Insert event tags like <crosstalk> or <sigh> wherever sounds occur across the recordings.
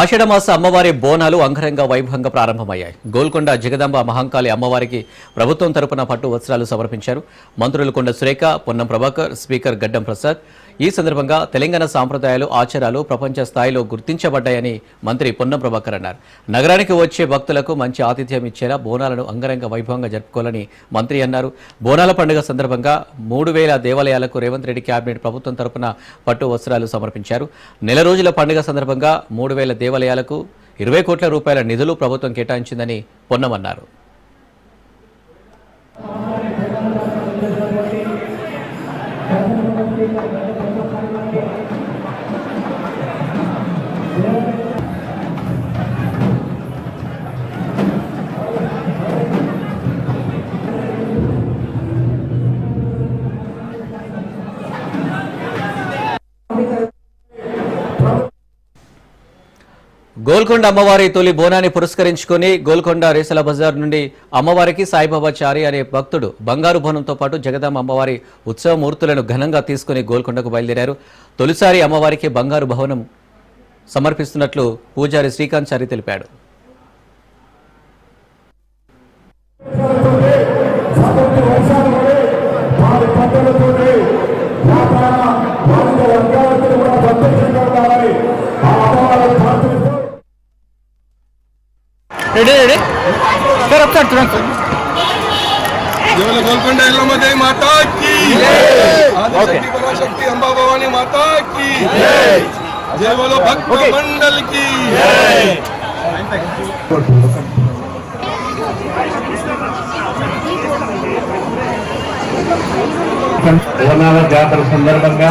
ఆషాఢమాస అమ్మవారి బోనాలు అంగరంగ వైభవంగా ప్రారంభమయ్యాయి. గోల్కొండ జగదాంబ మహంకాళి అమ్మవారికి ప్రభుత్వం తరపున పట్టు వస్త్రాలు సమర్పించారు. మంత్రులు కొండ సురేఖ పొన్నం ప్రభాకర్ స్పీకర్ గడ్డం ప్రసాద్ ఈ సందర్భంగా తెలంగాణ సాంప్రదాయాలు ఆచారాలు ప్రపంచ స్థాయిలో గుర్తించబడ్డాయని మంత్రి పొన్నం ప్రభాకర్ అన్నారు. నగరానికి వచ్చే భక్తులకు మంచి ఆతిథ్యం ఇచ్చేలా బోనాలను అంగరంగ వైభవంగా జరుపుకోవాలని మంత్రి అన్నారు. బోనాల పండుగ సందర్భంగా మూడు వేల దేవాలయాలకు రేవంత్ రెడ్డి కేబినెట్ ప్రభుత్వం తరపున పట్టు వస్త్రాలు సమర్పించారు. నెల రోజుల పండుగ సందర్భంగా మూడు వేల దేవాలయాలకు ఇరవై కోట్ల రూపాయల నిధులు ప్రభుత్వం కేటాయించిందని పొన్నమన్నారు గోల్కొండ అమ్మవారి తొలి బోనాన్ని పురస్కరించుకుని గోల్కొండ రేసల బజార్ నుండి అమ్మవారికి సాయిబాబా చారి అనే భక్తుడు బంగారు బోనంతో పాటు జగదాంబ అమ్మవారి ఉత్సవ మూర్తులను ఘనంగా తీసుకుని గోల్కొండకు బయలుదేరారు. తొలిసారి అమ్మవారికి బంగారు భవనం సమర్పిస్తున్నట్లు పూజారి శ్రీకాంత్ చారి తెలిపాడు. Ready ready. సార్ ఒకసారి చూడండి గోల్కొండ జాతర సందర్భంగా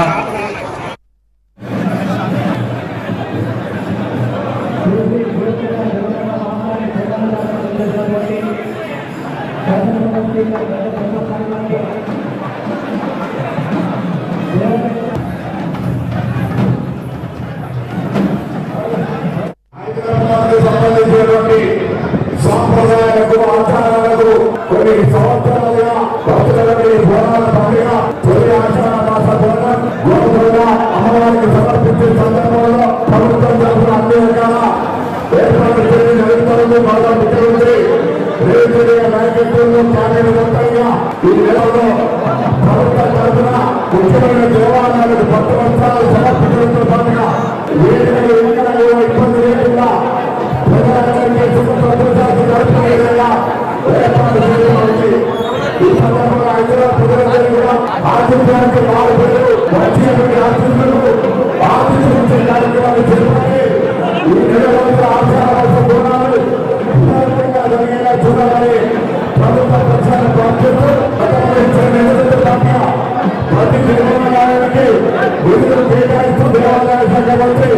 నిధులు కేటాయిస్తూ దేవాలయ శాఖ మంత్రి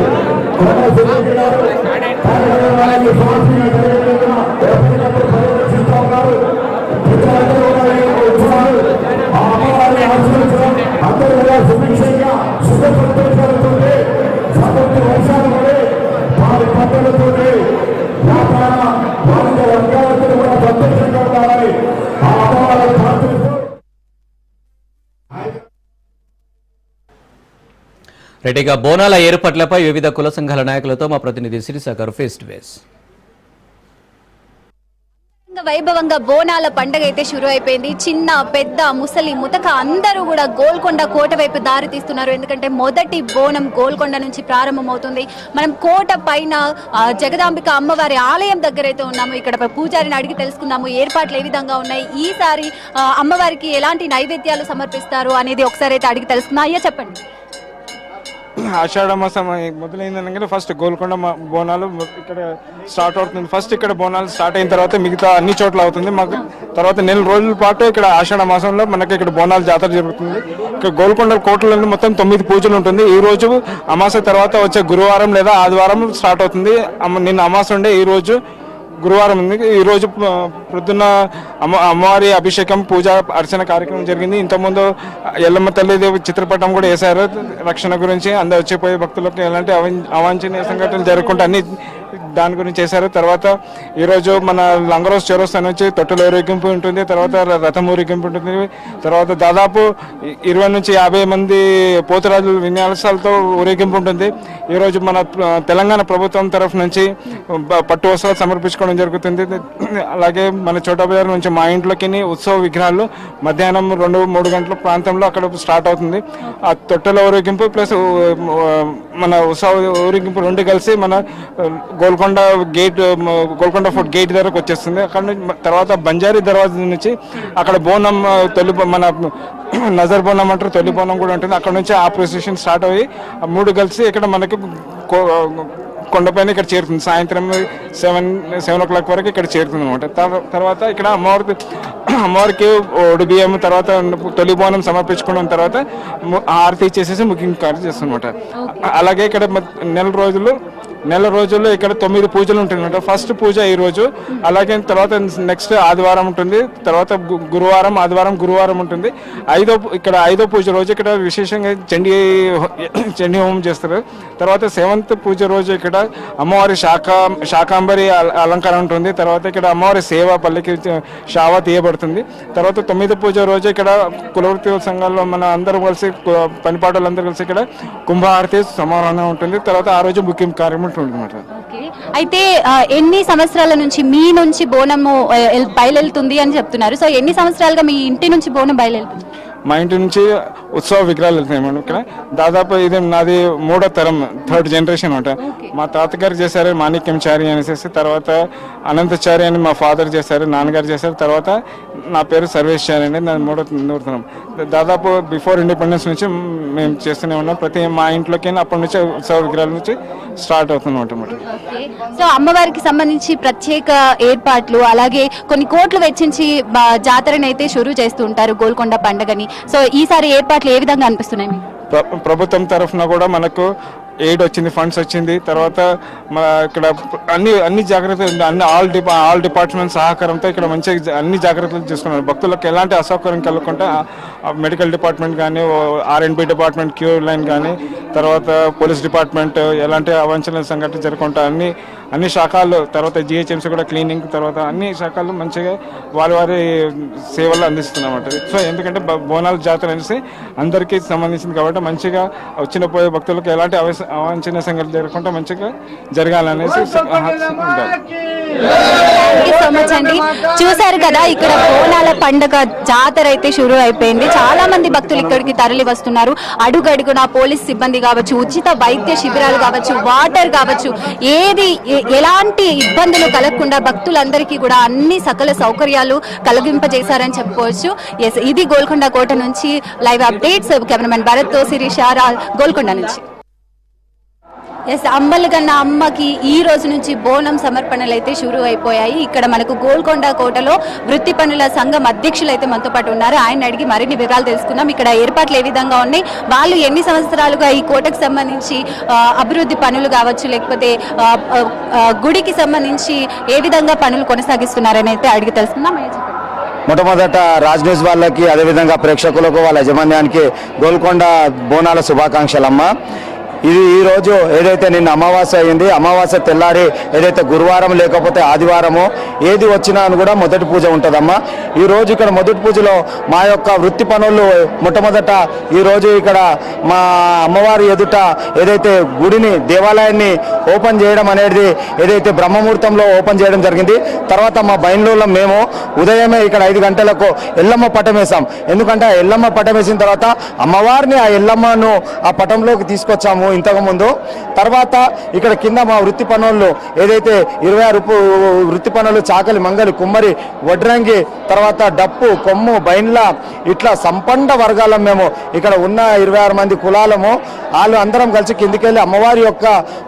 కొండ సురేష్ గారు కార్యక్రమాన్ని స్వామిగా ఎప్పటికప్పుడు పర్యవేక్షిస్తూ ఉన్నారు ఉత్సవాలు ఆ అమ్మవారిని ఆశీర్వదించడం అందరూ కూడా సుభిక్షంగా సుఖ సమృద్ధి వారి వ్యాపార వాణిజ్య వర్గాలతో కూడా సంతోషంగా ఉండాలని ఆ అమ్మవారిని ప్రార్థిస్తూ రెడ్డిగా బోనాల ఏర్పాట్లపై వివిధ కుల సంఘాల నాయకులతో మా ప్రతినిధి సిరిసాగర్ ఫేస్ టు ఫేస్. వైభవంగా బోనాల పండగ అయితే షురు అయిపోయింది. చిన్న పెద్ద ముసలి ముతక అందరూ కూడా గోల్కొండ కోట వైపు దారి తీస్తున్నారు. ఎందుకంటే మొదటి బోనం గోల్కొండ నుంచి ప్రారంభమవుతుంది. మనం కోట పైన జగదాంబిక అమ్మవారి ఆలయం దగ్గర అయితే ఉన్నాము. ఇక్కడ పూజారిని అడిగి తెలుసుకున్నాము. ఏర్పాట్లు ఏ విధంగా ఉన్నాయి? ఈసారి అమ్మవారికి ఎలాంటి నైవేద్యాలు సమర్పిస్తారు అనేది ఒకసారి అయితే అడిగి తెలుసుకున్నా అయ్యా చెప్పండి. ఆషాఢ మాసం మొదలైందనగానే ఫస్ట్ గోల్కొండ బోనాలు ఇక్కడ స్టార్ట్ అవుతుంది. ఫస్ట్ ఇక్కడ బోనాలు స్టార్ట్ అయిన తర్వాత మిగతా అన్ని చోట్ల అవుతుంది. మాకు తర్వాత నెల రోజుల పాటు ఇక్కడ ఆషాఢ మాసంలో మనకి ఇక్కడ బోనాలు జాతర జరుగుతుంది. ఇక్కడ గోల్కొండ కోటలో మొత్తం తొమ్మిది పూజలు ఉంటుంది. ఈ రోజు అమాస తర్వాత వచ్చే గురువారం లేదా ఆదివారం స్టార్ట్ అవుతుంది. అమ్మ- నిన్న అమాస ఉండే ఈ రోజు గురువారం ఉంది. ఈ రోజు ప్రొద్దున్న అమ్మ అమ్మవారి అభిషేకం పూజ అర్చన కార్యక్రమం జరిగింది. ఇంతకుముందు ఎల్లమ్మ తల్లిదేవి చిత్రపటం కూడా వేశారు. రక్షణ గురించి అందరు వచ్చిపోయే భక్తులకు ఎలాంటి అవం- అవాంఛనీయ సంఘటనలు జరగకుండా అన్ని దాని గురించి చేశారు. తర్వాత ఈరోజు మన లంగరోస్ చౌరస్తా నుంచి తొట్టెల ఊరేగింపు ఉంటుంది తర్వాత రథం ఊరేగింపు ఉంటుంది. తర్వాత దాదాపు ఇరవై నుంచి యాభై మంది పోతురాజుల విన్యాసాలతో ఊరేగింపు ఉంటుంది. ఈరోజు మన తెలంగాణ ప్రభుత్వం తరఫు నుంచి పట్టు వస్త్రాలు సమర్పించుకోవడం జరుగుతుంది. అలాగే మన చోటా బజార్ నుంచి మా ఇంట్లోకి ఉత్సవ విగ్రహాలు మధ్యాహ్నం రెండు మూడు గంటల ప్రాంతంలో అక్కడ స్టార్ట్ అవుతుంది. ఆ తొట్టెల ఊరేగింపు ప్లస్ మన ఉత్సవ ఊరేగింపు రెండు కలిసి మన Golconda Golconda gate Golconda fort gate దగ్గరకు వచ్చేస్తుంది. అక్కడ నుంచి తర్వాత బంజారీ దర్వాజా నుంచి అక్కడ బోనం తొలి మన నజర్ బోనం అంటారు తొలి బోనం కూడా ఉంటుంది. అక్కడ నుంచి ఆ ప్రొసెషన్ స్టార్ట్ అయ్యి మూడు కలిసి ఇక్కడ మనకు కొండపైన ఇక్కడ చేరుతుంది. సాయంత్రం సెవెన్ సెవెన్ ఓ క్లాక్ వరకు ఇక్కడ చేరుతుంది అనమాట తర్వాత ఇక్కడ అమ్మవారికి అమ్మవారికి ఒడి బియ్యం తర్వాత తొలి బోనం సమర్పించుకున్న తర్వాత హారతి ఇచ్చేసేసి ముగింపు కార్యం చేస్తున్నమాట అలాగే ఇక్కడ నెల రోజులు నెల రోజుల్లో ఇక్కడ తొమ్మిది పూజలు ఉంటాయి ఫస్ట్ పూజ ఈ రోజు. అలాగే తర్వాత నెక్స్ట్ ఆదివారం ఉంటుంది. తర్వాత గు- గురువారం ఆదివారం గురువారం ఉంటుంది. ఐదో ఇక్కడ ఐదో పూజ రోజు ఇక్కడ విశేషంగా చండీ <coughs> చండీ హోమం చేస్తారు. తర్వాత సెవెంత్ పూజ రోజు ఇక్కడ అమ్మవారి శాఖ శాకాంబరి అల- అలంకారం ఉంటుంది. తర్వాత ఇక్కడ అమ్మవారి సేవ పల్లెకి షావ తీయబడుతుంది. తర్వాత తొమ్మిది పూజ రోజు ఇక్కడ కులవృత్తి సంఘాల్లో మన అందరం కలిసి పనిపాటలు అందరూ కలిసి ఇక్కడ కుంభహారతి సమాధానం ఉంటుంది. తర్వాత ఆ రోజు ముఖ్యం ఉంటుంది ఓకే. అయితే ఆ, ఎన్ని సంవత్సరాల నుంచి మీ నుంచి బోనము ఆ, ఎల్- అని చెప్తున్నారు. సో ఎన్ని సంవత్సరాలుగా మీ ఇంటి నుంచి బోనం బయలుతుంది మా ఇంటి నుంచి ఉత్సవ విగ్రహాలు వెళ్తున్నాయి మేడం ఇక్కడ. దాదాపు ఇది నాది మూడో తరం థర్డ్ జనరేషన్ అనమాట మా తాతగారు చేశారు మాణిక్యం చారి అనేసి. తర్వాత అనంతచారి అని మా ఫాదర్ చేశారు నాన్నగారు చేశారు. తర్వాత నా పేరు సర్వేష్ చారి అండి నాది మూడో తరం. దాదాపు బిఫోర్ ఇండిపెండెన్స్ నుంచి మేము చేస్తూనే ఉన్నాం. ప్రతి మా ఇంట్లోకి అప్పటి నుంచి ఉత్సవ విగ్రహాల నుంచి స్టార్ట్ అవుతుంది అనమాట ఓకే. సో అమ్మవారికి సంబంధించి ప్రత్యేక ఏర్పాట్లు అలాగే కొన్ని కోట్లు వెచ్చించి బ- జాతరని అయితే షురూ చేస్తూ ఉంటారు గోల్కొండ పండుగని. సో ఈసారి ఏర్పాట్లు ఏ విధంగా అనిపిస్తున్నాయి మీకు? ప్రభుత్వం తరఫున కూడా మనకు ఎయిడ్ వచ్చింది ఫండ్స్ వచ్చింది. తర్వాత మన ఇక్కడ అన్ని అన్ని జాగ్రత్తలు అన్ని ఆల్ డిపా ఆల్ డిపార్ట్మెంట్ సహకారంతో ఇక్కడ మంచిగా అన్ని జాగ్రత్తలు తీసుకున్నారు. భక్తులకు ఎలాంటి అసౌకర్యం కలగకుండా మెడికల్ డిపార్ట్మెంట్ కానీ ఆర్ఎండ్బి డిపార్ట్మెంట్ క్యూ లైన్ కానీ తర్వాత పోలీస్ డిపార్ట్మెంట్ ఎలాంటి అవాంఛనీయ సంఘటన జరగకుండా అన్ని అన్ని శాఖలు తర్వాత జిహెచ్ఎంసీ కూడా క్లీనింగ్ తర్వాత అన్ని శాఖలు మంచిగా వారి వారి సేవలు అందిస్తున్నమాట. సో ఎందుకంటే బోనాల జాతర అనేసి అందరికీ సంబంధించింది కాబట్టి మంచిగా వచ్చిన పోయే భక్తులకు ఎలాంటి అవాంఛనీయ సంఘటన జరగకుండా మంచిగా జరగాలనేసి స- సో మచ్ అండి. చూశారు కదా ఇక్కడ బోనాల పండుగ జాతర అయితే షురూ అయిపోయింది. చాలా మంది భక్తులు ఇక్కడికి తరలి వస్తున్నారు. అడుగడుగున పోలీస్ సిబ్బంది కావచ్చు ఉచిత వైద్య శిబిరాలు కావచ్చు వాటర్ కావచ్చు ఏది ఎలాంటి ఇబ్బందులు కలగకుండా భక్తులందరికీ కూడా అన్ని సకల సౌకర్యాలు కలిగింపజేశారని చెప్పుకోవచ్చు. ఎస్ ఇది గోల్కొండ కోట నుంచి లైవ్ అప్డేట్స్ కెమెరామెన్ భరత్తో శిరీష గోల్కొండ నుంచి. ఎస్ అమ్మలు కన్నా అమ్మకి ఈ రోజు నుంచి బోనం సమర్పణలు అయితే షురూ అయిపోయాయి. ఇక్కడ మనకు గోల్కొండ కోటలో వృత్తి పనుల సంఘం అధ్యక్షులు అయితే మనతో పాటు ఉన్నారు. ఆయన అడిగి మరిన్ని వివరాలు తెలుసుకుందాం. ఇక్కడ ఏర్పాట్లు ఏ విధంగా ఉన్నాయి? వాళ్ళు ఎన్ని సంవత్సరాలుగా ఈ కోటకు సంబంధించి అభివృద్ధి పనులు కావచ్చు లేకపోతే గుడికి సంబంధించి ఏ విధంగా పనులు కొనసాగిస్తున్నారని అయితే అడిగి తెలుసుకుందాం. మొట్టమొదట రాజ్ న్యూస్ వాళ్ళకి అదేవిధంగా ప్రేక్షకులకు వాళ్ళ యజమాన్యానికి గోల్కొండ బోనాల శుభాకాంక్షలమ్మ. ఇది ఈ రోజు ఏదైతే నిన్న అమావాస్య అయింది అమావాస్య తెల్లారి ఏదైతే గురువారం లేకపోతే ఆదివారము ఏది వచ్చినా అని కూడా మొదటి పూజ ఉంటుందమ్మా. ఈ రోజు ఇక్కడ మొదటి పూజలో మా యొక్క వృత్తి పనులు మొట్టమొదట ఈరోజు ఇక్కడ మా అమ్మవారి ఎదుట ఏదైతే గుడిని దేవాలయాన్ని ఓపెన్ చేయడం అనేది ఏదైతే బ్రహ్మముహూర్తంలో ఓపెన్ చేయడం జరిగింది. తర్వాత మా బయలులో మేము ఉదయమే ఇక్కడ ఐదు గంటలకు ఎల్లమ్మ పటం వేసాం. ఎందుకంటే ఆ ఎల్లమ్మ పటం వేసిన తర్వాత అమ్మవారిని ఆ ఎల్లమ్మను ఆ పటంలోకి తీసుకొచ్చాము. ఇంతకు ముందు తర్వాత ఇక్కడ కింద మా వృత్తి పనులు ఏదైతే ఇరవై ఆరు వృత్తి పనులు చాకలి మంగలి కుమ్మరి వడ్రంగి తర్వాత డప్పు కొమ్ము బైన్ల ఇట్లా సంపన్న వర్గాలం మేము ఇక్కడ ఉన్న ఇరవై ఆరు మంది కులాలము. వాళ్ళు అందరం కలిసి కిందికెళ్ళి అమ్మవారి యొక్క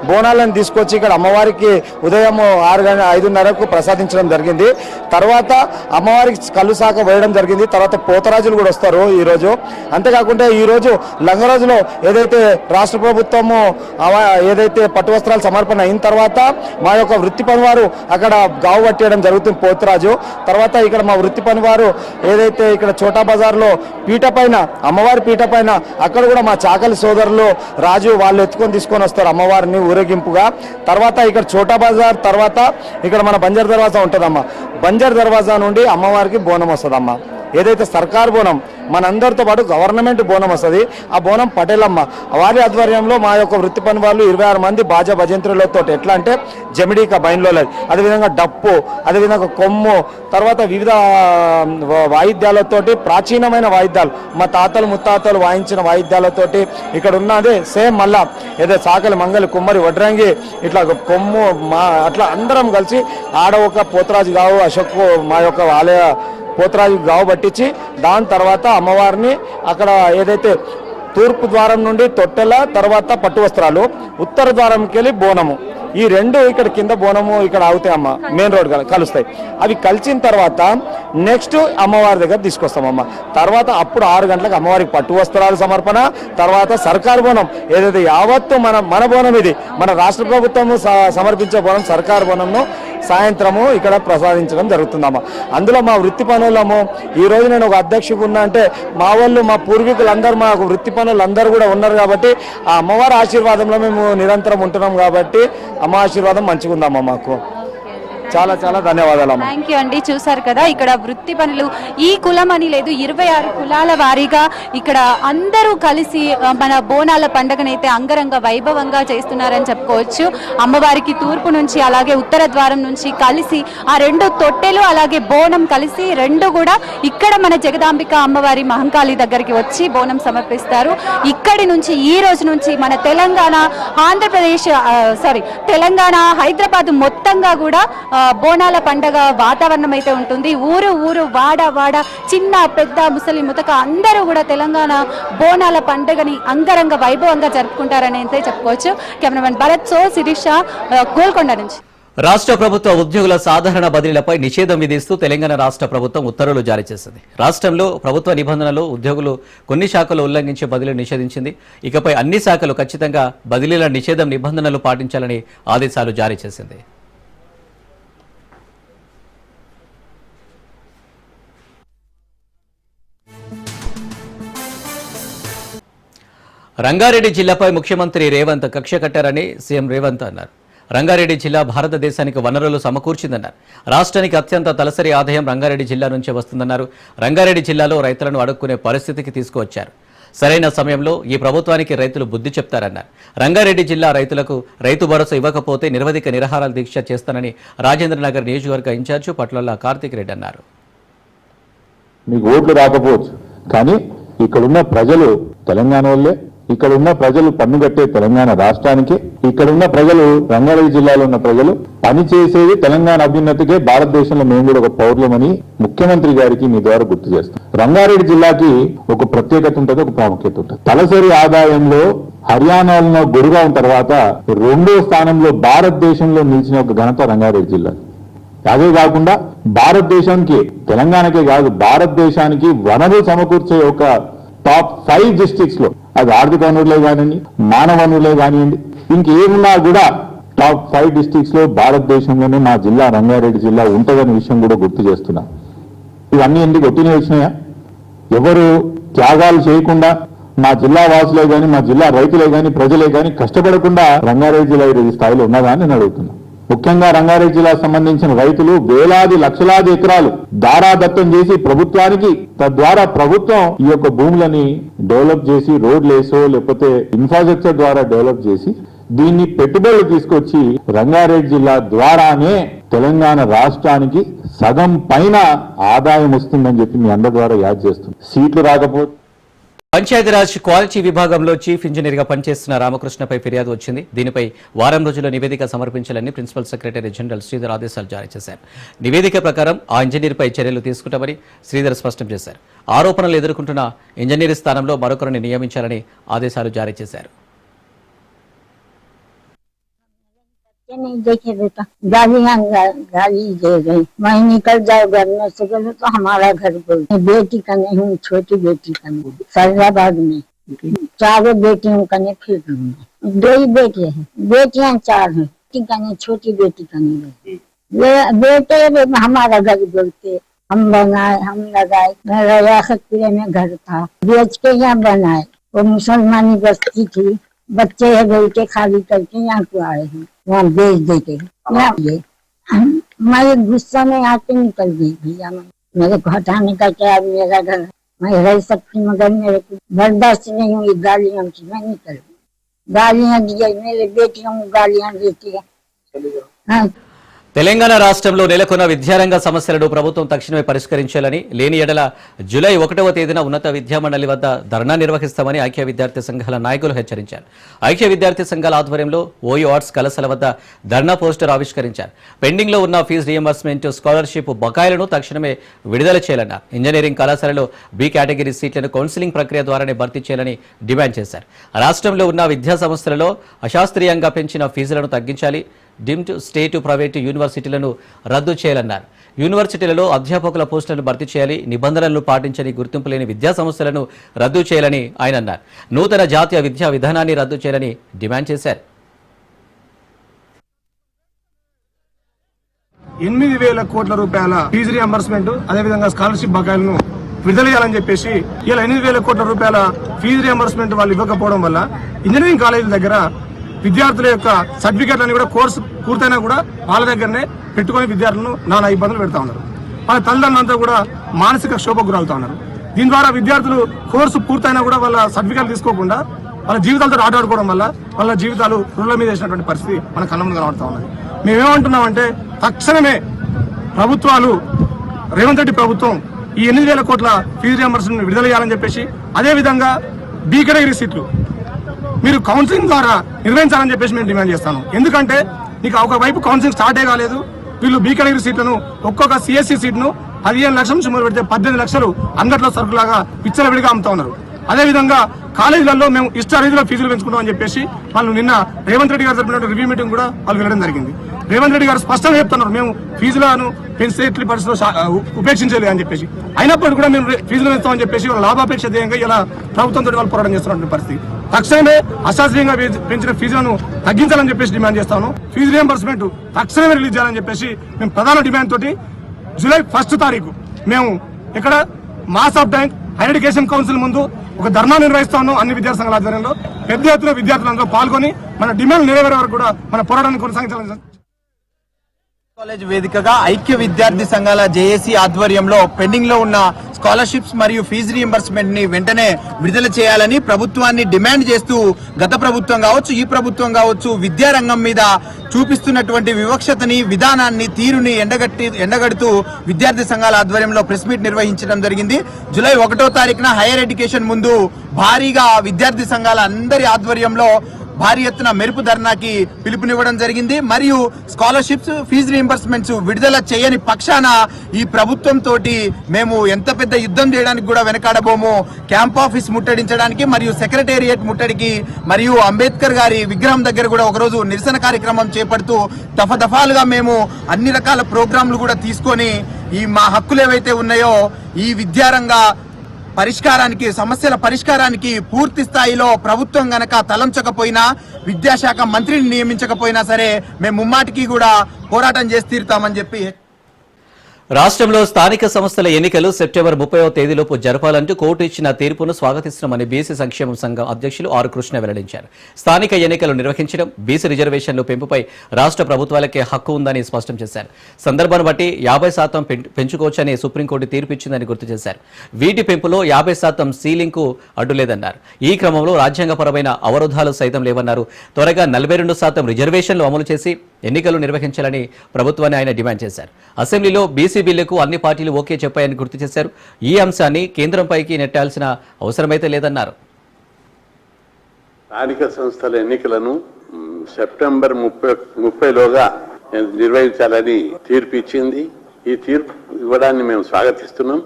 బోనాలను తీసుకొచ్చి ఇక్కడ అమ్మవారికి ఉదయం ఆరు గంట ఐదున్నరకు ప్రసాదించడం జరిగింది. తర్వాత అమ్మవారికి కళ్ళు శాఖ వేయడం జరిగింది. తర్వాత పోతరాజులు కూడా వస్తారు ఈరోజు. అంతేకాకుండా ఈ రోజు లంగరాజులో ఏదైతే రాష్ట్ర ప్రభుత్వం ప్రభుత్వము ఏదైతే పట్టు వస్త్రాలు సమర్పణ అయిన తర్వాత మా యొక్క వృత్తి పని వారు అక్కడ గావు పట్టేయడం జరుగుతుంది పోతురాజు. తర్వాత ఇక్కడ మా వృత్తి పని వారు ఏదైతే ఇక్కడ చోటా బజార్లో పీట పైన అమ్మవారి పీట పైన అక్కడ కూడా మా చాకలి సోదరులు రాజు వాళ్ళు ఎత్తుకొని తీసుకొని వస్తారు అమ్మవారిని ఊరేగింపుగా. తర్వాత ఇక్కడ చోటా బజార్ తర్వాత ఇక్కడ మన బంజర్ దర్వాజా ఉంటుందమ్మా. బంజర్ దర్వాజా నుండి అమ్మవారికి బోనం వస్తుందమ్మా. ఏదైతే సర్కార్ బోనం మనందరితో పాటు గవర్నమెంట్ బోనం వస్తుంది. ఆ బోనం పటేలమ్మ. వారి ఆధ్వర్యంలో మా యొక్క వృత్తి పని వాళ్ళు ఇరవై ఆరు మంది బాజా భజంత్రులతో ఎట్లా అంటే జమిడీక బైన్లో అదేవిధంగా డప్పు అదేవిధంగా కొమ్ము తర్వాత వివిధ వాయిద్యాలతోటి ప్రాచీనమైన వాయిద్యాలు. మా తాతలు ముత్తాతలు వాయించిన వాయిద్యాలతోటి ఇక్కడ ఉన్నదే సేమ్ మళ్ళా ఏదో సాకలి మంగలి కుమ్మరి వడ్రంగి ఇట్లా కొమ్ము మా అట్లా అందరం కలిసి ఆడ ఒక పోతరాజు గావు అశోక్ మా యొక్క ఆలయ పోతరాజు గావు పట్టించి దాని తర్వాత అమ్మవారిని అక్కడ ఏదైతే తూర్పు ద్వారం నుండి తొట్టెల తర్వాత పట్టు వస్త్రాలు ఉత్తర ద్వారంకి వెళ్ళి బోనము. ఈ రెండు ఇక్కడ కింద బోనము ఇక్కడ ఆగుతాయి అమ్మ. మెయిన్ రోడ్ కలుస్తాయి. అవి కలిసిన తర్వాత నెక్స్ట్ అమ్మవారి దగ్గర తీసుకొస్తామమ్మ. తర్వాత అప్పుడు ఆరు గంటలకు అమ్మవారికి పట్టు వస్త్రాలు సమర్పణ తర్వాత సర్కారు బోనం. ఏదైతే యావత్తు మన మన బోనం ఇది మన రాష్ట్ర ప్రభుత్వము స- సమర్పించే బోనం సర్కారు బోనంను సాయంత్రము ఇక్కడ ప్రసాదించడం జరుగుతుందమ్మా. అందులో మా వృత్తి పనులము ఈ రోజు నేను ఒక అధ్యక్షుడు ఉన్నా అంటే మా వాళ్ళు మా పూర్వీకులందరూ మాకు వృత్తి పనులు అందరూ కూడా ఉన్నారు కాబట్టి ఆ అమ్మవారి ఆశీర్వాదంలో మేము నిరంతరం ఉంటున్నాం కాబట్టి అమ్మ ఆశీర్వాదం మంచిగా ఉందమ్మా మాకు. చాలా చాలా ధన్యవాదాలు థ్యాంక్ యూ అండి. చూసారు కదా ఇక్కడ వృత్తి పనులు ఈ కులం అని లేదు ఇరవై ఆరు కులాల వారీగా ఇక్కడ అందరూ కలిసి మన బోనాల పండుగనైతే అంగరంగ వైభవంగా చేస్తున్నారని చెప్పుకోవచ్చు. అమ్మవారికి తూర్పు నుంచి అలాగే ఉత్తర ద్వారం నుంచి కలిసి ఆ రెండు తొట్టెలు అలాగే బోనం కలిసి రెండు కూడా ఇక్కడ మన జగదాంబిక అమ్మవారి మహంకాళి దగ్గరికి వచ్చి బోనం సమర్పిస్తారు. ఇక్కడి నుంచి ఈ రోజు నుంచి మన తెలంగాణ ఆంధ్రప్రదేశ్ సారీ తెలంగాణ హైదరాబాద్ మొత్తంగా కూడా బోనాల పండగ వాతావరణం అయితే ఉంటుంది. ఊరు ఊరు వాడ వాడ చిన్న పెద్ద ముసలి ముతక అందరూ కూడా తెలంగాణ బోనాల పండుగని అంగరంగ వైభవంగా జరుపుకుంటారని అయితే చెప్పుకోవచ్చు. కెమెరామెన్ భరత్ సో శిరీష గోల్కొండ నుంచి. రాష్ట్ర ప్రభుత్వ ఉద్యోగుల సాధారణ బదిలీలపై నిషేధం విధిస్తూ తెలంగాణ రాష్ట్ర ప్రభుత్వం ఉత్తర్వులు జారీ చేసింది. రాష్ట్రంలో ప్రభుత్వ నిబంధనలు ఉద్యోగులు కొన్ని శాఖలు ఉల్లంఘించే బదిలీలు నిషేధించింది. ఇకపై అన్ని శాఖలు ఖచ్చితంగా బదిలీల నిషేధం నిబంధనలు పాటించాలని ఆదేశాలు జారీ చేసింది. రంగారెడ్డి జిల్లాపై ముఖ్యమంత్రి రేవంత్ కక్ష కట్టారని సీఎం రేవంత్ అన్నారు. రంగారెడ్డి జిల్లా భారతదేశానికి వనరులు సమకూర్చిందన్నారు. రాష్ట్రానికి అత్యంత తలసరి ఆదాయం రంగారెడ్డి జిల్లా నుంచే వస్తుందన్నారు. రంగారెడ్డి జిల్లాలో రైతులను అడుక్కునే పరిస్థితికి తీసుకువచ్చారు. సరైన సమయంలో ఈ ప్రభుత్వానికి రైతులు బుద్ధి చెప్తారన్నారు. రంగారెడ్డి జిల్లా రైతులకు రైతు భరోసా ఇవ్వకపోతే నిరవధిక నిరాహారాల దీక్ష చేస్తానని రాజేంద్రనగర్ నియోజకవర్గ ఇన్ఛార్జ్ పట్లల్లా కార్తీక్ రెడ్డి అన్నారు. మీకు ఓట్లు రాకపోవచ్చు కానీ ఇక్కడున్న ప్రజలు తెలంగాణ వాళ్ళే. ఇక్కడున్న ప్రజలు పన్నుగట్టే తెలంగాణ రాష్ట్రానికి ఇక్కడున్న ప్రజలు రంగారెడ్డి జిల్లాలో ఉన్న ప్రజలు పని చేసేది తెలంగాణ అభ్యున్నతికే భారతదేశంలో మేము కూడా ఒక పౌరులమని ముఖ్యమంత్రి గారికి మీ ద్వారా గుర్తు చేస్తాం. రంగారెడ్డి జిల్లాకి ఒక ప్రత్యేకత ఉంటుంది ఒక ప్రాముఖ్యత ఉంటుంది. తలసరి ఆదాయంలో హర్యానాలో గురుగాం తర్వాత రెండో స్థానంలో భారతదేశంలో నిలిచిన ఒక ఘనత రంగారెడ్డి జిల్లా. అదే కాకుండా భారతదేశానికి తెలంగాణకే కాదు భారతదేశానికి వనరులు సమకూర్చే ఒక టాప్ ఫైవ్ డిస్టిక్స్లో అది ఆర్థిక వనరులే కానివ్వండి మానవ వనరులే కానివ్వండి ఇంకేమున్నా కూడా టాప్ ఫైవ్ డిస్టిక్స్లో భారతదేశంలోనే మా జిల్లా రంగారెడ్డి జిల్లా ఉంటుందనే విషయం కూడా గుర్తు చేస్తున్నా. ఇవన్నీ ఎందుకు ఒట్టినే వచ్చినాయా? ఎవరు త్యాగాలు చేయకుండా మా జిల్లా వాసులే కానీ మా జిల్లా రైతులే కానీ ప్రజలే కానీ కష్టపడకుండా రంగారెడ్డి జిల్లా ఈరోజు స్థాయిలో ఉన్నదా అని నేను అడుగుతున్నా. ముఖ్యంగా రంగారెడ్డి జిల్లాకు సంబంధించిన రైతులు వేలాది లక్షలాది ఎకరాలు దారాదత్తం చేసి ప్రభుత్వానికి తద్వారా ప్రభుత్వం ఈ యొక్క భూములని డెవలప్ చేసి రోడ్లు వేసో లేకపోతే ఇన్ఫ్రాస్ట్రక్చర్ ద్వారా డెవలప్ చేసి దీన్ని పెట్టుబడులు తీసుకొచ్చి రంగారెడ్డి జిల్లా ద్వారానే తెలంగాణ రాష్ట్రానికి సగం పైన ఆదాయం వస్తుందని చెప్పి మీ అందరి ద్వారా యాద్ చేస్తుంది సీట్లు రాకపోతే పంచాయతీరాజ్ క్వాలిటీ విభాగంలో చీఫ్ ఇంజనీర్గా పనిచేస్తున్న రామకృష్ణపై ఫిర్యాదు వచ్చింది. దీనిపై వారం రోజుల్లో నివేదిక సమర్పించాలని ప్రిన్సిపల్ సెక్రటరీ జనరల్ శ్రీధర్ ఆదేశాలు జారీ చేశారు. నివేదిక ప్రకారం ఆ ఇంజనీర్పై చర్యలు తీసుకుంటామని శ్రీధర్ స్పష్టం చేశారు. ఆరోపణలు ఎదుర్కొంటున్న ఇంజనీర్ స్థానంలో మరొకరిని నియమించాలని ఆదేశాలు జారీ చేశారు. नहीं देखे बेटा। गालियाँ गा- गाली दे गई वही निकल जाओ घर में। से बोले तो हमारा घर बोल बेटी का नहीं हूँ, छोटी बेटी का नहीं। फैजाबाद में। चारों बेटियों का नहीं, फिर दो ही बेटे हैं। बेटियाँ चार हैं। बेटी का नहीं, छोटी बेटी का नहीं बेटे हमारा घर बोलते। हम बनाए, हम लगाए। मेरा रियासतपुरे में घर था। बेच के यहाँ बनाए। वो मुसलमानी बस्ती थी। बच्चे है बेटे खाली करके यहाँ को आए हैं। वहाँ बेच देते हैं। मैं गुस्सा में आके निकल गई भैया मैं मेरे को हटाने का क्या मेरा घर मैं रह सकती मगर मेरे को बर्दाश्त नहीं हुई। गालियाँ की मैं निकल गई। गालियाँ दी मेरे बेटियों को गालियाँ देती है। हाँ। తెలంగాణ రాష్ట్రంలో నెలకొన్న విద్యారంగ సమస్యలను ప్రభుత్వం తక్షణమే పరిష్కరించాలని లేని ఎడల జూలై ఒకటవ తేదీన ఉన్నత విద్యామండలి వద్ద ధర్నా నిర్వహిస్తామని ఐక్య విద్యార్థి సంఘాల నాయకులు హెచ్చరించారు. ఐక్య విద్యార్థి సంఘాల ఆధ్వర్యంలో ఓయో ఆర్ట్స్ కళాశాల వద్ద ధర్నా పోస్టర్ ఆవిష్కరించారు. పెండింగ్లో ఉన్న ఫీజు రియంబర్స్మెంట్ స్కాలర్షిప్ బకాయిలను తక్షణమే విడుదల చేయాలన్నారు ఇంజనీరింగ్ కళాశాలలో బి కేటగిరీ సీట్లను కౌన్సిలింగ్ ప్రక్రియ ద్వారానే భర్తీ చేయాలని డిమాండ్ చేశారు. రాష్ట్రంలో ఉన్న విద్యా సంస్థలలో అశాస్త్రీయంగా పెంచిన ఫీజులను తగ్గించాలి. డిమ్డ్ స్టేట్ ప్రైవేటు యూనివర్సిటీలను రద్దు చేయాలన్నారు. యూనివర్సిటీలలో అధ్యాపకుల పోస్టులను భర్తీ చేయాలి నిబంధనలను పాటించని గుర్తింపు లేని విద్యా సంస్థలను రద్దు చేయాలని ఆయన అన్నారు. నూతన జాతీయ విద్యా విధానాన్ని రద్దు చేయాలని డిమాండ్ చేశారు. ఎనిమిది వేల కోట్ల రూపాయల ఫీజు రియంబర్స్మెంట్ అదేవిధంగా స్కాలర్షిప్ బకాయిలను విడుదల చేయాలని చెప్పేసి ఇలా ఎనిమిది వేల కోట్ల రూపాయల ఫీజు రియంబర్స్మెంట్ వాళ్ళు ఇవ్వకపోవడం వల్ల ఇంజనీరింగ్ కాలేజీల దగ్గర విద్యార్థుల యొక్క సర్టిఫికేట్లని కూడా కోర్సు పూర్తయినా కూడా వాళ్ళ దగ్గరనే పెట్టుకొని విద్యార్థులను నానా ఇబ్బందులు పెడతా ఉన్నారు. వాళ్ళ తల్లిదండ్రులంతా కూడా మానసిక క్షోభకు గురవుతా ఉన్నారు. దీని ద్వారా విద్యార్థులు కోర్సు పూర్తయినా కూడా వాళ్ళ సర్టిఫికేట్లు తీసుకోకుండా వాళ్ళ జీవితాలతో ఆటాడుకోవడం వల్ల వాళ్ళ జీవితాలు పురుల మీద వేసినటువంటి పరిస్థితి మన కళ్ళ ముందు కనబడతా ఉన్నది. మేమేమంటున్నామంటే తక్షణమే ప్రభుత్వాలు రేవంత్ రెడ్డి ప్రభుత్వం ఈ ఎనిమిది వేల కోట్ల ఫీజు రియంబర్స్మెంట్ విడుదల చేయాలని చెప్పేసి అదే విధంగా బి కేటగిరీ సీట్లు మీరు కౌన్సిలింగ్ ద్వారా నిర్వహించాలని చెప్పేసి మేము డిమాండ్ చేస్తాను. ఎందుకంటే నీకు ఒకవైపు కౌన్సిలింగ్ స్టార్టే కాలేదు. వీళ్ళు బీ కేటగిరీ సీట్లను ఒక్కొక్క సిఎస్సి సీట్ను పదిహేను లక్షలు సుమారు పెడితే పద్దెనిమిది లక్షలు అంగట్లో సరుకులాగా విచ్చలవిడిగా అమ్ముతా ఉన్నారు. అదేవిధంగా కాలేజీలలో మేము ఇష్టారీతిలో ఫీజులు పెంచుకుంటాం అని చెప్పేసి వాళ్ళు నిన్న రేవంత్ రెడ్డి గారు జరిపిన రివ్యూ మీటింగ్ కూడా వాళ్ళు వెళ్ళడం జరిగింది. రేవంత్ రెడ్డి గారు స్పష్టంగా చెప్తున్నారు మేము ఫీజులను పెంచితే ఎట్టి పరిస్థితులు ఉపేక్షించలేదు అని చెప్పేసి. అయినప్పటికీ కూడా మేము ఫీజులు పెంచుతామని చెప్పేసి వాళ్ళ లాభాపేక్ష ధ్యేయంగా ఇలా ప్రభుత్వంతో వాళ్ళు పోరాటం చేస్తున్నటువంటి పరిస్థితి. తక్షణమే అశాస్త్రీయంగా పెంచిన ఫీజులను తగ్గించాలని చెప్పేసి డిమాండ్ చేస్తాను ఫీజు రియంబర్స్మెంట్ తక్షణమే రిలీజ్ చేయాలని చెప్పేసి మేము ప్రధాన డిమాండ్ తోటి జూలై ఫస్ట్ తారీఖు మేము ఇక్కడ Masab Tank higher education council ముందు ఒక ధర్నా నిర్వహిస్తాను అన్ని విద్యార్థి సంఘాల ఆధ్వర్యంలో. పెద్ద ఎత్తున విద్యార్థులందరూ పాల్గొని మన డిమాండ్ నెరవేరే వరకు కూడా మన పోరాటాన్ని కొనసాగించాలని కాలేజ్ వేదికగా ఐక్య విద్యార్థి సంఘాల జేఏసీ ఆధ్వర్యంలో పెండింగ్లో ఉన్న స్కాలర్షిప్స్ మరియు ఫీజు రియంబర్స్మెంట్ని వెంటనే విడుదల చేయాలని ప్రభుత్వాన్ని డిమాండ్ చేస్తూ గత ప్రభుత్వం కావచ్చు ఈ ప్రభుత్వం కావచ్చు విద్యారంగం మీద చూపిస్తున్నటువంటి వివక్షతని విధానాన్ని తీరుని ఎండగట్టి ఎండగడుతూ విద్యార్థి సంఘాల ఆధ్వర్యంలో ప్రెస్ మీట్ నిర్వహించడం జరిగింది. జూలై ఒకటో తారీఖున హైయర్ ఎడ్యుకేషన్ ముందు భారీగా విద్యార్థి సంఘాల అందరి ఆధ్వర్యంలో భారీ ఎత్తున మెరుపు ధర్నాకి పిలుపునివ్వడం జరిగింది. మరియు స్కాలర్షిప్స్ ఫీజు రీఎంబర్స్మెంట్స్ విడుదల చేయని పక్షాన ఈ ప్రభుత్వం తోటి మేము ఎంత పెద్ద యుద్ధం చేయడానికి కూడా వెనకాడబోము. క్యాంప్ ఆఫీస్ ముట్టడించడానికి మరియు సెక్రటేరియట్ ముట్టడికి మరియు అంబేద్కర్ గారి విగ్రహం దగ్గర కూడా ఒకరోజు నిరసన కార్యక్రమం చేపడుతూ దఫదఫాలుగా మేము అన్ని రకాల ప్రోగ్రాంలు కూడా తీసుకొని ఈ మా హక్కులు ఏవైతే ఉన్నాయో ఈ విద్యారంగ పరిష్కారానికి సమస్యల పరిష్కారానికి పూర్తి స్థాయిలో ప్రభుత్వం గనక తలంచకపోయినా విద్యాశాఖ మంత్రిని నియమించకపోయినా సరే మేము ముమ్మాటికి కూడా పోరాటం చేసి తీరుతామని చెప్పి రాష్ట్రంలో స్థానిక సంస్థల ఎన్నికలు సెప్టెంబర్ ముప్పైవ తేదీలోపు జరపాలంటూ కోర్టు ఇచ్చిన తీర్పును స్వాగతిస్తున్నామని బీసీ సంక్షేమ సంఘం అధ్యక్షులు ఆర్ కృష్ణ వెల్లడించారు. స్థానిక ఎన్నికలు నిర్వహించడం బీసీ రిజర్వేషన్లు పెంపుపై రాష్ట్ర ప్రభుత్వాలకే హక్కు ఉందని స్పష్టం చేశారు. సందర్భాన్ని బట్టి యాభై శాతం పెంచుకోవచ్చని సుప్రీంకోర్టు తీర్పు ఇచ్చిందని గుర్తు చేశారు. వీటి పెంపులో యాభై శాతం సీలింగ్కు అడ్డులేదన్నారు. ఈ క్రమంలో రాజ్యాంగపరమైన అవరోధాలు సైతం లేవన్నారు. త్వరగా నలభై రెండు శాతం రిజర్వేషన్లు అమలు చేసి ఎన్నికలు నిర్వహించాలని ప్రభుత్వాన్ని ఆయన డిమాండ్ చేశారు. అసెంబ్లీలో బీసీ బిల్లుకు అన్ని పార్టీలు ఓకే చెప్పాయని గుర్తు చేశారు. ఈ అంశాన్ని కేంద్రంపైకి నెట్టాల్సిన అవసరమైతే లేదన్నారు. స్థానిక సంస్థల ఎన్నికలను సెప్టెంబర్ ముప్పై ముప్పైలోగా నిర్వహించాలని తీర్పు ఇచ్చింది. ఈ తీర్పు ఇవ్వడాన్ని మేము స్వాగతిస్తున్నాం.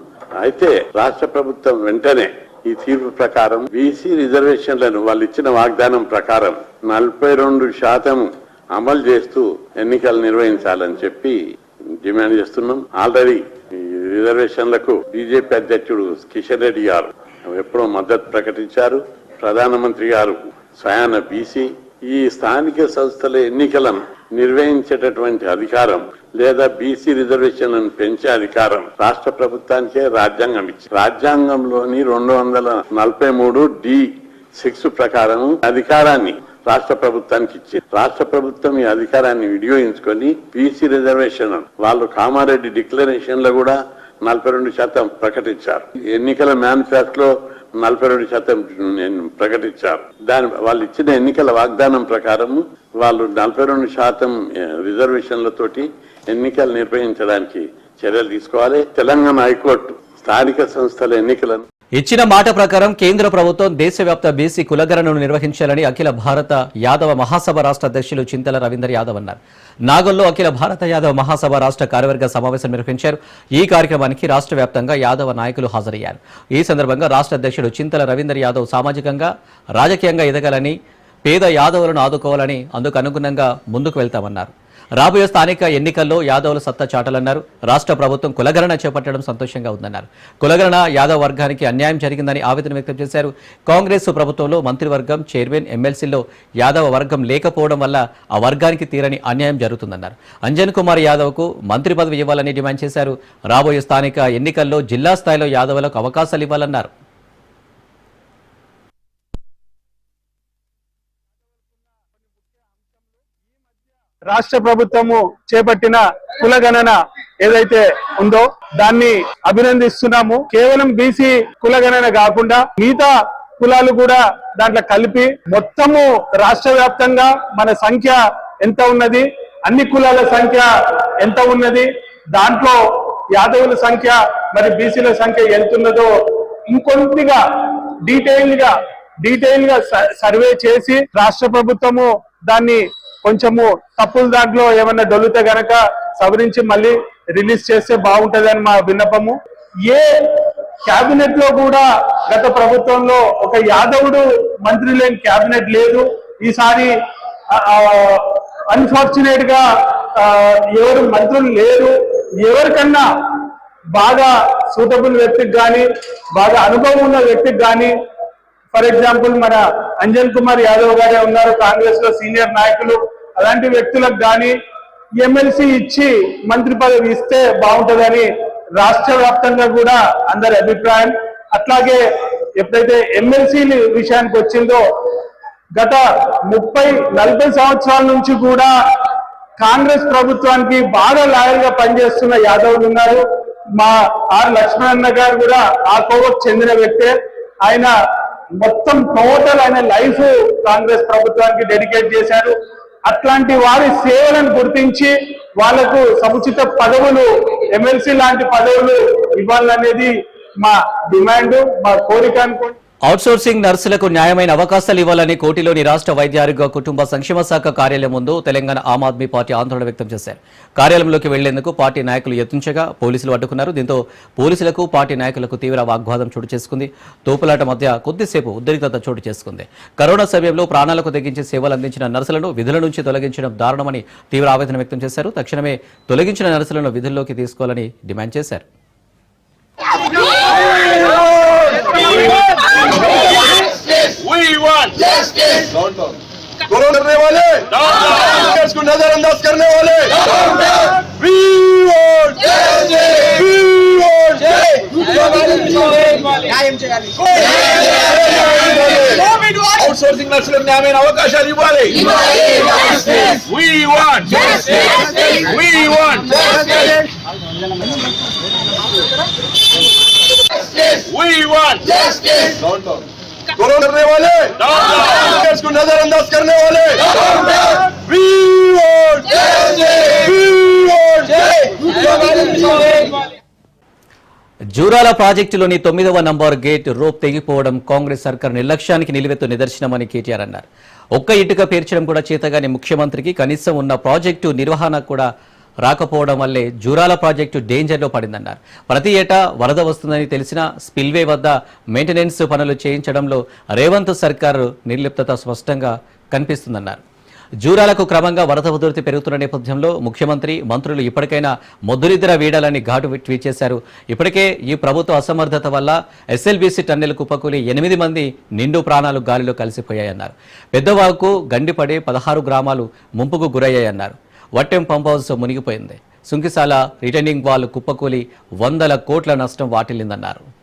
అయితే రాష్ట్ర ప్రభుత్వం వెంటనే ఈ తీర్పు ప్రకారం బీసీ రిజర్వేషన్లను వాళ్ళు ఇచ్చిన వాగ్దానం ప్రకారం నలభై రెండు శాతం అమలు చేస్తూ ఎన్నికలు నిర్వహించాలని చెప్పి డిమాండ్ చేస్తున్నాం. ఆల్రెడీ రిజర్వేషన్లకు బీజేపీ అధ్యక్షుడు కిషన్ రెడ్డి గారు ఎప్పుడో మద్దతు ప్రకటించారు. ప్రధానమంత్రి గారు స్వయాన బీసీ. ఈ స్థానిక సంస్థల ఎన్నికలను నిర్వహించేటటువంటి అధికారం లేదా బీసీ రిజర్వేషన్లను పెంచే అధికారం రాష్ట్ర ప్రభుత్వానికే రాజ్యాంగం ఇచ్చి రాజ్యాంగంలోని రెండు వందల నలభై మూడు డి సిక్స్ ప్రకారం అధికారాన్ని రాష్ట్ర ప్రభుత్వానికి ఇచ్చి రాష్ట్ర ప్రభుత్వం ఈ అధికారాన్ని వినియోగించుకొని బీసీ రిజర్వేషన్ వాళ్ళు కామారెడ్డి డిక్లరేషన్లో కూడా నలభై రెండు శాతం ప్రకటించారు. ఎన్నికల మేనిఫెస్టోలో నలభై రెండు శాతం ప్రకటించారు. దాని వాళ్ళు ఇచ్చిన ఎన్నికల వాగ్దానం ప్రకారం వాళ్ళు నలభై రెండు శాతం రిజర్వేషన్లతోటి ఎన్నికలు నిర్వహించడానికి చర్యలు తీసుకోవాలి. తెలంగాణ హైకోర్టు స్థానిక సంస్థల ఎన్నికలను ఇచ్చిన మాట ప్రకారం కేంద్ర ప్రభుత్వం దేశవ్యాప్త బీసీ కులగరణను నిర్వహించాలని అఖిల భారత యాదవ మహాసభ రాష్ట్ర అధ్యక్షులు చింతల రవీందర్ యాదవ్ అన్నారు. నాగల్లో అఖిల భారత యాదవ మహాసభ రాష్ట్ర కార్యవర్గ సమావేశం నిర్వహించారు. ఈ కార్యక్రమానికి రాష్ట్ర వ్యాప్తంగా యాదవ నాయకులు హాజరయ్యారు. ఈ సందర్భంగా రాష్ట్ర అధ్యక్షుడు చింతల రవీందర్ యాదవ్ సామాజికంగా రాజకీయంగా ఎదగాలని పేద యాదవులను ఆదుకోవాలని అందుకు అనుగుణంగా ముందుకు వెళ్తామన్నారు. రాబోయే స్థానిక ఎన్నికల్లో యాదవులు సత్తా చాటాలన్నారు. రాష్ట్ర ప్రభుత్వం కులగణన చేపట్టడం సంతోషంగా ఉందన్నారు. కులగణన యాదవ్ వర్గానికి అన్యాయం జరిగిందని ఆవేదన వ్యక్తం చేశారు. కాంగ్రెస్ ప్రభుత్వంలో మంత్రివర్గం చైర్మన్ ఎమ్మెల్సీలో యాదవ వర్గం లేకపోవడం వల్ల ఆ వర్గానికి తీరని అన్యాయం జరుగుతుందన్నారు. అంజన్ కుమార్ యాదవ్కు మంత్రి పదవి ఇవ్వాలని డిమాండ్ చేశారు. రాబోయే స్థానిక ఎన్నికల్లో జిల్లా స్థాయిలో యాదవులకు అవకాశాలు ఇవ్వాలన్నారు. రాష్ట్ర ప్రభుత్వము చేపట్టిన కులగణన ఏదైతే ఉందో దాన్ని అభినందిస్తున్నాము. కేవలం బీసీ కులగణన కాకుండా మిగతా కులాలు కూడా దాంట్లో కలిపి మొత్తము రాష్ట్ర వ్యాప్తంగా మన సంఖ్య ఎంత ఉన్నది అన్ని కులాల సంఖ్య ఎంత ఉన్నది దాంట్లో యాదవుల సంఖ్య మరి బీసీల సంఖ్య ఎంత ఉన్నదో ఇంకొంతిగా డీటెయిల్గా డీటెయిల్గా స- సర్వే చేసి రాష్ట్ర ప్రభుత్వము దాన్ని కొంచెము తప్పులు దాంట్లో ఏమన్నా డొల్లితే గనక సవరించి మళ్ళీ రిలీజ్ చేస్తే బాగుంటదని మా విన్నపము. ఏ కేబినెట్లో కూడా గత ప్రభుత్వంలో ఒక యాదవుడు మంత్రి లేని కేబినెట్ లేదు. ఈసారి అన్ఫార్చునేట్గా ఎవరు మంత్రులు లేరు. ఎవరికన్నా బాగా సూటబుల్ వ్యక్తికి కానీ బాగా అనుభవం ఉన్న వ్యక్తికి కానీ ఫర్ ఎగ్జాంపుల్ మన అంజన్ కుమార్ యాదవ్ గారే ఉన్నారు. కాంగ్రెస్లో సీనియర్ నాయకులు. అలాంటి వ్యక్తులకు కానీ ఎమ్మెల్సీ ఇచ్చి మంత్రి పదవి ఇస్తే బాగుంటుందని రాష్ట్ర వ్యాప్తంగా కూడా అందరి అభిప్రాయం. అట్లాగే ఎప్పుడైతే ఎమ్మెల్సీ విషయానికి వచ్చిందో గత ముప్పై నలభై సంవత్సరాల నుంచి కూడా కాంగ్రెస్ ప్రభుత్వానికి బాగా లాయల్గా పనిచేస్తున్న యాదవ్లు ఉన్నారు. మా ఆర్ లక్ష్మణన్న గారు కూడా ఆ కోవకు చెందిన వ్యక్తే. ఆయన మొత్తం టోటల్ ఆయన లైఫ్ కాంగ్రెస్ ప్రభుత్వానికి డెడికేట్ చేశారు. అట్లాంటి వారి సేవలను గుర్తించి వాళ్ళకు సముచిత పదవులు ఎమ్మెల్సీ లాంటి పదవులు ఇవ్వాలనేది మా డిమాండ్ మా కోరిక అనుకోండి. అవుట్సోర్సింగ్ నర్సులకు న్యాయమైన అవకాశాలు ఇవ్వాలని కోటిలోని రాష్ట్ర వైద్య ఆరోగ్య కుటుంబ సంక్షేమ శాఖ కార్యాలయం ముందు తెలంగాణ ఆమ్ ఆద్మీ పార్టీ ఆందోళన వ్యక్తం చేశారు. కార్యాలయంలోకి వెళ్ళేందుకు పార్టీ నాయకులు యత్నించగా పోలీసులు అడ్డుకున్నారు. దీంతో పోలీసులకు పార్టీ నాయకులకు తీవ్ర వాగ్వాదం చోటు చేసుకుంది. తోపులాట మధ్య కొద్దిసేపు ఉద్రిక్తత చోటు చేసుకుంది. కరోనా సమయంలో ప్రాణాలకు తెగించి సేవలు అందించిన నర్సులను విధుల నుంచి తొలగించడం దారుణమని తీవ్ర ఆవేదన వ్యక్తం చేశారు. తక్షణమే తొలగించిన నర్సులను విధుల్లోకి తీసుకోవాలని డిమాండ్ చేశారు. We want justice. करो करने वाले कांग्रेस को नजरअंदाज करने वाले We want justice. We want outsourcing నర్సులకు న్యాయమైన అవకాశాలు ఇవ్వాలి We want We want We want करो करने वाले कांग्रेस को नजरअंदाज करने वाले We want We want Jurala ప్రాజెక్టులోని తొమ్మిదవ నంబర్ గేట్ రోప్ తెగిపోవడం కాంగ్రెస్ సర్కార్ నిర్లక్ష్యానికి నిలువెత్తు నిదర్శనమని కేటీఆర్ అన్నారు ఒక్క ఇటుక పేర్చడం కూడా చేతగాని ముఖ్యమంత్రికి కనీసం ఉన్న ప్రాజెక్టు నిర్వహణ కూడా రాకపోవడం వల్లే జూరాల ప్రాజెక్టు డేంజర్లో పడిందన్నారు. ప్రతి ఏటా వరద వస్తుందని తెలిసినా స్పిల్వే వద్ద మెయింటెనెన్స్ పనులు చేయించడంలో రేవంత్ సర్కార్ నిర్లిప్తత స్పష్టంగా కనిపిస్తుందన్నారు. జూరాలకు క్రమంగా వరద ఉధృతి పెరుగుతున్న నేపథ్యంలో ముఖ్యమంత్రి మంత్రులు ఇప్పటికైనా ముద్దురిద్ర వీడాలని ఘాటు ట్వీట్ చేశారు ఇప్పటికే ఈ ప్రభుత్వ అసమర్థత వల్ల ఎస్ఎల్బీసీ టన్నెల్ కుప్పకూలి ఎనిమిది మంది నిండు ప్రాణాలు గాలిలో కలిసిపోయాయన్నారు. పెద్దవాకు గండిపడి పదహారు గ్రామాలు ముంపుకు గురయ్యాయన్నారు. వట్టెం పంప్ హౌస్ మునిగిపోయింది. సుంకిశాల రిటర్నింగ్ వాళ్ళు కుప్పకూలి వందల కోట్ల నష్టం వాటిల్లిందన్నారు.